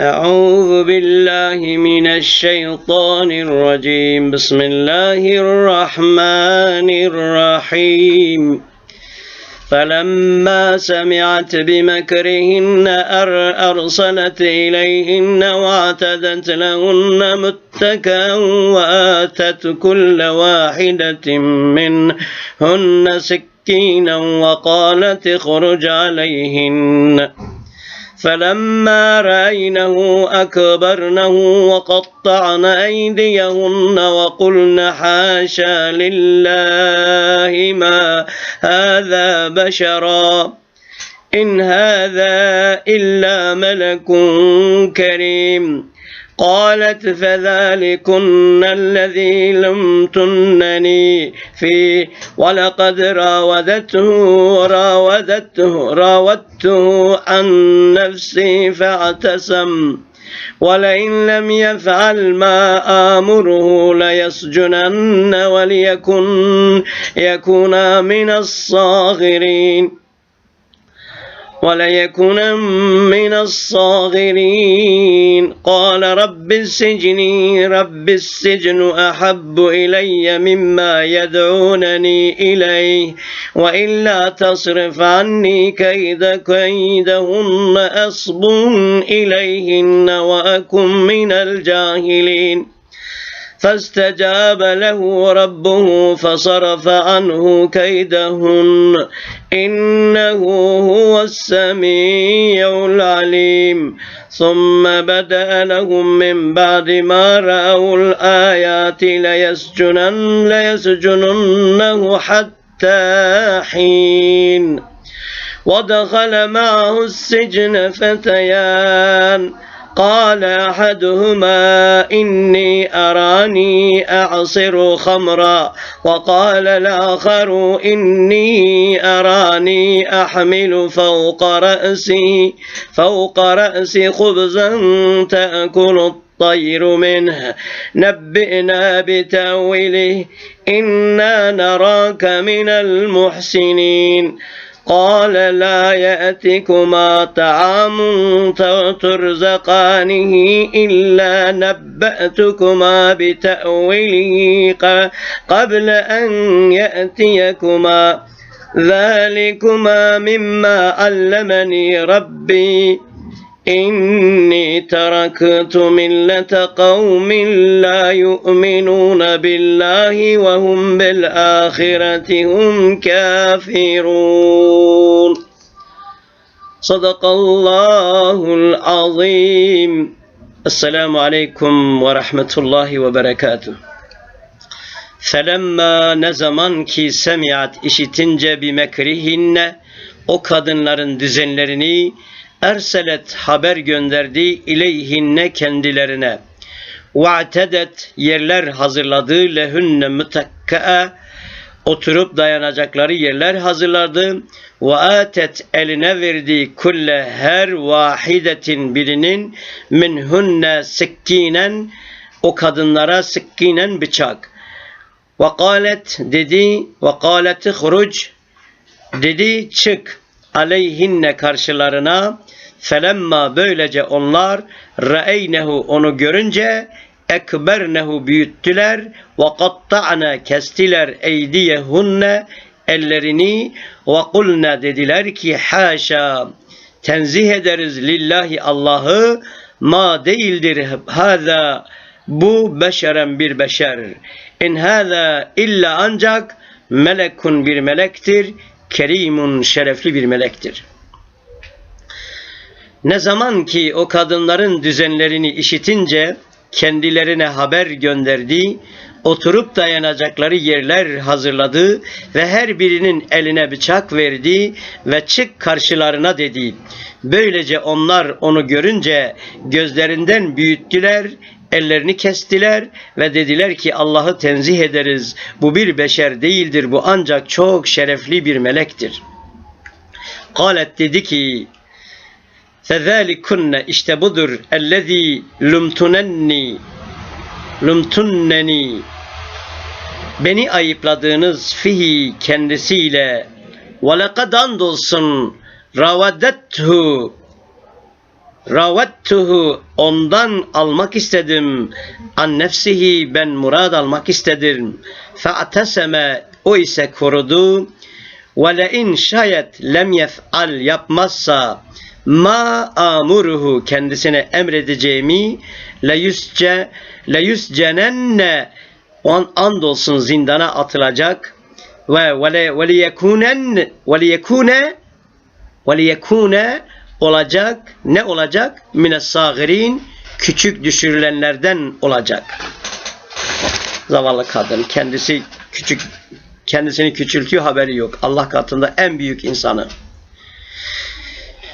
أعوذ بالله من الشيطان الرجيم. بسم الله الرحمن الرحيم. فلما سمعت بمكرهن أر أرسلت إليهن واعتدت لهن متكئا وآتت كل واحدة منهن سكينا وقالت اخرج عليهن. فلما رأينه أكبرنه وقطعن أيديهن وقلن حاشا لله ما هذا بشرا إن هذا إلا ملك كريم قالت فذلكن الذي لمتنني فيه. ولقد راودته راودته راودته عن نفسي فاعتسم. ولئن لم يفعل ما آمره ليسجنن وليكن يكون من الصاغرين. وليكن من الصاغرين. قال رب السجن رب السجن أحب إلي مما يدعونني إليه وإلا تصرف عني كيد كيدهن أصب إليهن وأكن من الجاهلين. فاستجاب له ربه فصرف عنه كيدهن. إنه هو السميع العليم. ثم بدأ لهم من بعد ما رأوا الآيات ليسجنن ليسجننه حتى حين. ودخل معه السجن فتيان قال أحدهما إني أراني أعصر خمرا وقال الآخر إني أراني أحمل فوق رأسي فوق رأسي خبزا تأكل الطير منه. نبئنا بتأويله إنا نراك من المحسنين. قال لا يأتكما طعام ترزقانه إلا نبأتكما بتأويله قبل أن يأتيكما. ذلكما مما علمني ربي. إني تركت ملة قوم لا يؤمنون بالله وهم بالآخرة هم كافرون صدق الله العظيم السلام عليكم ورحمة الله وبركاته Felemma ne zaman ki semiat işitince bir mekrihinne o kadınların düzenlerini erselet haber gönderdi ileyhinne kendilerine. Va'tedet yerler hazırladı lehünne mütekke'e oturup dayanacakları yerler hazırladı. Ve atet eline verdi kulle her vahidetin birinin minhunne sikkinen o kadınlara sikkinen bıçak. Ve kalet dedi ve kaleti huruc dedi çık aleyhinne karşılarına felemma böylece onlar re'eynehu onu görünce ekbernehu büyüttüler ve katta'na kestiler eydiyehunne ellerini ve kulna dediler ki haşa tenzih ederiz lillahi Allah'ı ma değildir hâzâ bu beşeren bir beşer. İn hâzâ illa ancak melekun bir melektir kerimun şerefli bir melektir. Ne zaman ki o kadınların düzenlerini işitince kendilerine haber gönderdi, oturup dayanacakları yerler hazırladı ve her birinin eline bıçak verdi ve çık karşılarına dedi. Böylece onlar onu görünce gözlerinden büyüttüler, ellerini kestiler ve dediler ki Allah'ı tenzih ederiz. Bu bir beşer değildir, bu ancak çok şerefli bir melektir. Kalet dedi ki فَذَٰلِكُنَّ işte budur اَلَّذ۪ي لُمْتُنَنِّي lumtunneni beni ayıpladığınız fihi kendisiyle ve lekad andolsun ravadethu Ravettuhu ondan almak istedim. An nefsihi ben murad almak istedim. Fe'teseme o ise korudu. Ve le in şayet lem yef'al yapmazsa ma amuruhu kendisine emredeceğimi le yusce le yuscenenne on andolsun zindana atılacak ve ve ve liyekunen ve liyekune ve liyekune olacak? Ne olacak? Mine sagirin küçük düşürülenlerden olacak. Zavallı kadın kendisi küçük kendisini küçültüyor haberi yok. Allah katında en büyük insanı.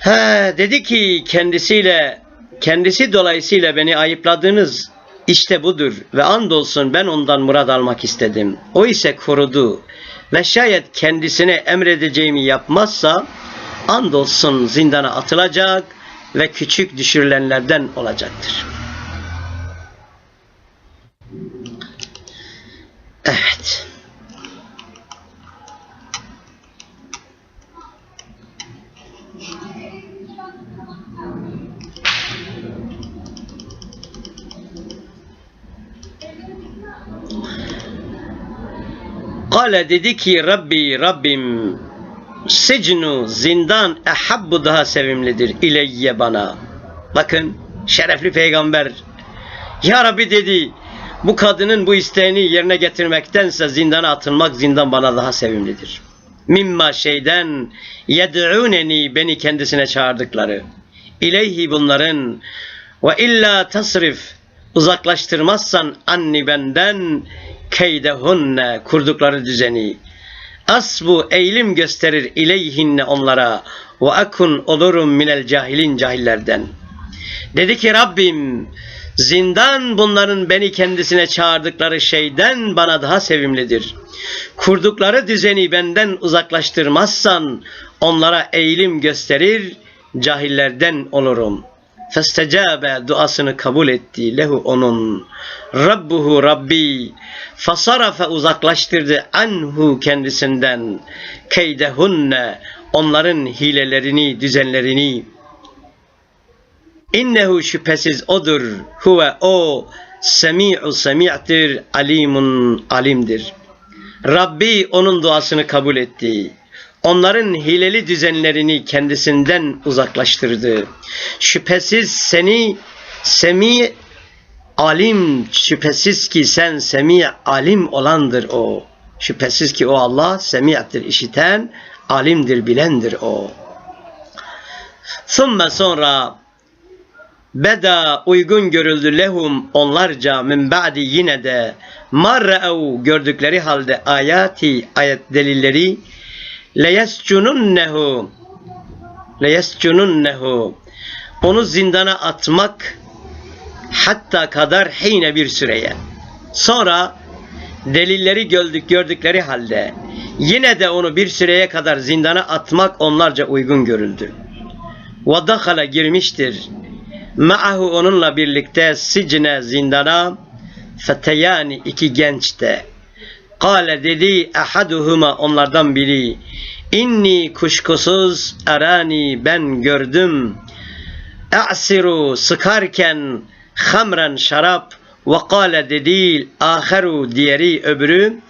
He, dedi ki kendisiyle kendisi dolayısıyla beni ayıpladınız işte budur ve andolsun ben ondan murad almak istedim. O ise korudu ve şayet kendisine emredeceğimi yapmazsa andolsun zindana atılacak ve küçük düşürülenlerden olacaktır. Evet. Kale dedi ki Rabbi Rabbim sicnu zindan ehabbu daha sevimlidir ileyye bana. Bakın şerefli peygamber Ya Rabbi dedi bu kadının bu isteğini yerine getirmektense zindana atılmak zindan bana daha sevimlidir. Mimma şeyden yed'uneni beni kendisine çağırdıkları. İleyhi bunların ve illa tasrif uzaklaştırmazsan anni benden keydehunne kurdukları düzeni. Asbu eğilim gösterir ileyhinne onlara ve akun olurum minel cahilin cahillerden. Dedi ki Rabbim zindan bunların beni kendisine çağırdıkları şeyden bana daha sevimlidir. Kurdukları düzeni benden uzaklaştırmazsan onlara eğilim gösterir cahillerden olurum.'' Festecabe duasını kabul etti lehu onun. Rabbuhu Rabbi fasarafe uzaklaştırdı anhu kendisinden keydehunne onların hilelerini, düzenlerini. İnnehu şüphesiz odur. Huve o semi'u semi'tir, alimun alimdir. Rabbi onun duasını kabul etti onların hileli düzenlerini kendisinden uzaklaştırdı. Şüphesiz seni semi alim şüphesiz ki sen semi alim olandır o. Şüphesiz ki o Allah semi'tir işiten, alimdir bilendir o. Thumme sonra beda uygun görüldü lehum onlarca min ba'di yine de marre'u gördükleri halde ayati ayet delilleri leyescununnehu leyescununnehu onu zindana atmak hatta kadar hine bir süreye. Sonra delilleri gördük gördükleri halde yine de onu bir süreye kadar zindana atmak onlarca uygun görüldü. Vadakala girmiştir. Ma'ahu onunla birlikte sicne zindana feteyani iki genç de. Kale dedi ahaduhuma onlardan biri İnni kuşkusuz arani ben gördüm. E'siru sıkarken hamren şarap ve kâle dedi aheru diğeri öbürü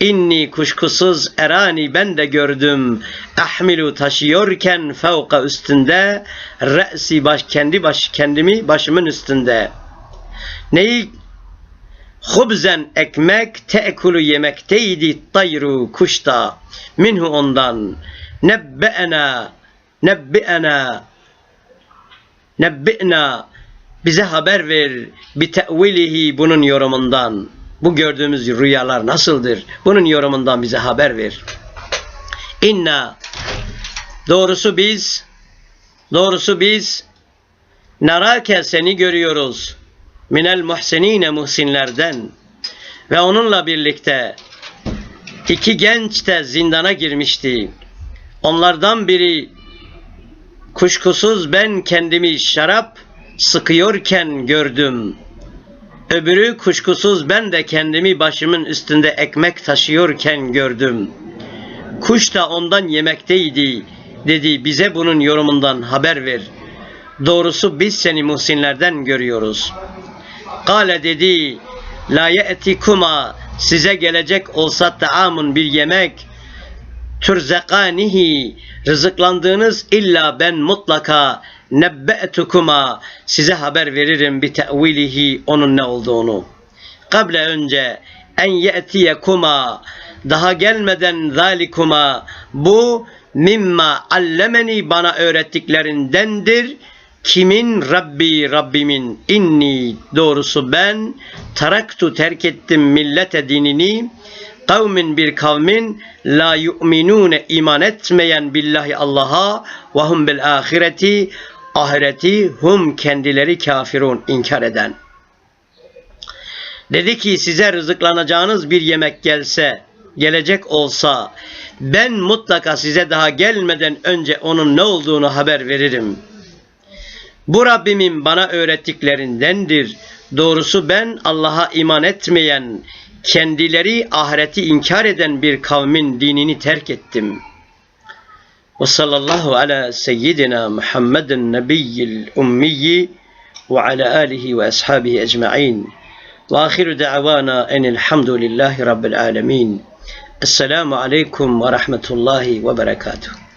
İnni kuşkusuz erani ben de gördüm. Ahmilu taşıyorken fevka üstünde re'si baş kendi baş kendimi başımın üstünde. Neyi Hubzen ekmek teekulu yemekteydi tayru kuşta. Minhu ondan nebbe'ena nebbe'ena nebbe'na. Bize haber ver bi tevilihi bunun yorumundan. Bu gördüğümüz rüyalar nasıldır? Bunun yorumundan bize haber ver. İnna doğrusu biz doğrusu biz narake seni görüyoruz minel muhsenine muhsinlerden ve onunla birlikte iki genç de zindana girmişti. Onlardan biri kuşkusuz ben kendimi şarap sıkıyorken gördüm. Öbürü kuşkusuz ben de kendimi başımın üstünde ekmek taşıyorken gördüm. Kuş da ondan yemekteydi dedi bize bunun yorumundan haber ver. Doğrusu biz seni muhsinlerden görüyoruz. Kale dedi La ye'tikuma size gelecek olsa taamun bir yemek turzekanihi rızıklandığınız illa ben mutlaka nebbe'tukuma size haber veririm bi te'vilihi onun ne olduğunu. Kable önce en ye'tiyekuma daha gelmeden zalikuma bu mimma allemeni bana öğrettiklerindendir. Kimin Rabbi Rabbimin inni doğrusu ben taraktu terk ettim millete dinini kavmin bir kavmin la yu'minune iman etmeyen billahi Allah'a ve hum bil ahireti ahireti hum kendileri kafirun inkar eden. Dedi ki size rızıklanacağınız bir yemek gelse, gelecek olsa ben mutlaka size daha gelmeden önce onun ne olduğunu haber veririm. Bu Rabbimin bana öğrettiklerindendir. Doğrusu ben Allah'a iman etmeyen, kendileri ahireti inkar eden bir kavmin dinini terk ettim. Ve sallallahu ala seyyidina Muhammedin nebiyyil ummiyi ve ala alihi ve ashabihi ecma'in. Ve ahiru da'vana enilhamdülillahi rabbil alemin. Esselamu aleyküm ve rahmetullahi ve berekatuhu.